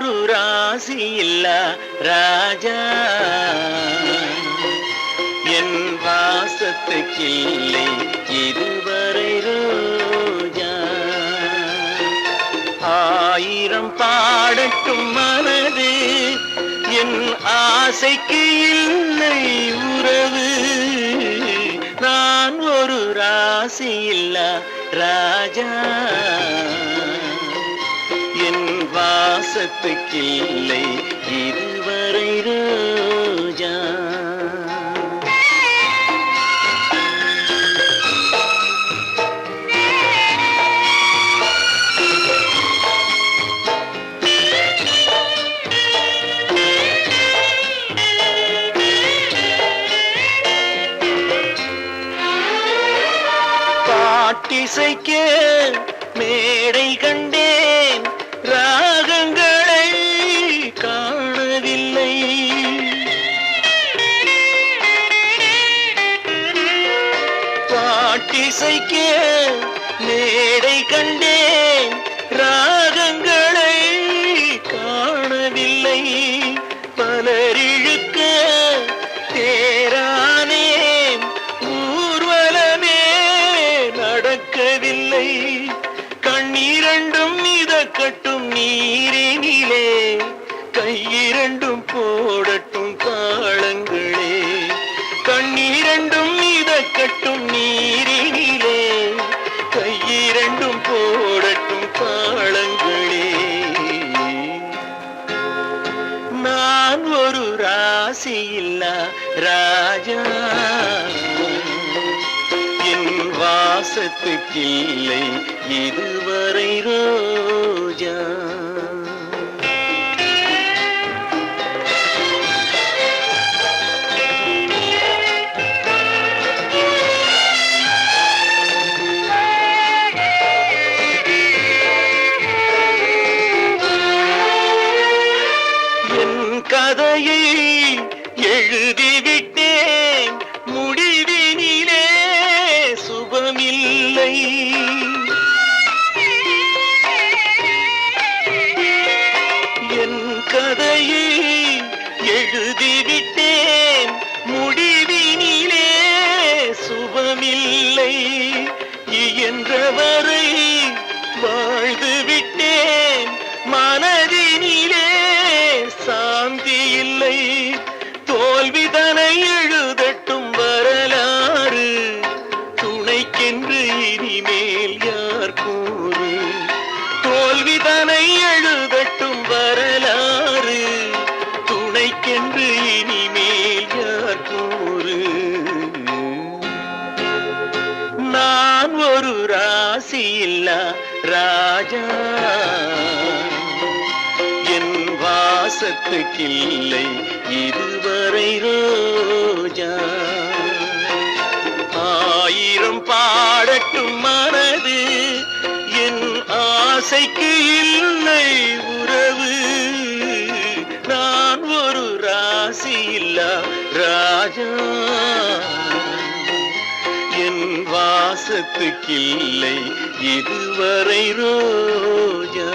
ஒரு ராசி இல்லா ராஜா. என் வாசத்துக்கில்லை இதுவரை ரோஜா. ஆயிரம் பாடட்டும் மனது என் ஆசைக்கு இல்லை உறவு. நான் ஒரு ராசி இல்லா ராஜா. என் வாசத்துக்கில்லை இதுவரை ரோஜா. பாட்டிசைக்க மேடை கண்டே பாட்டிசைக்க மேடை கண்டேன். ராகங்களை காணவில்லை. பலரிழுக்க தேரானேன். ஊர்வலமே நடக்கவில்லை. கண்ணீரண்டும் மிதக்கட்டும் நீரினிலே கையிரண்டும் போடட்டும். நான் ஒரு ராசி இல்லா ராஜா. என் வாசத்துக்கில்லை இது எழுதி விட்டேன் முடிவினிலே சுபமில்லை என் கதையை எழுதிவிட்டேன். முடிவினிலே சுபமில்லை இயன்றவரை வாழ்ந்து விட்டேன் மனதினிலே ஒரு ராசி இல்லா ராஜா. என் வாசத்துக்கில்லை இதுவரை ரோஜா. ஆயிரம் பாடட்டும் மனது என் ஆசைக்கு இல்லை உறவு. நான் ஒரு ராசி இல்லா ராஜா. பாசத்துக்கில்லை இதுவரை ரோஜா.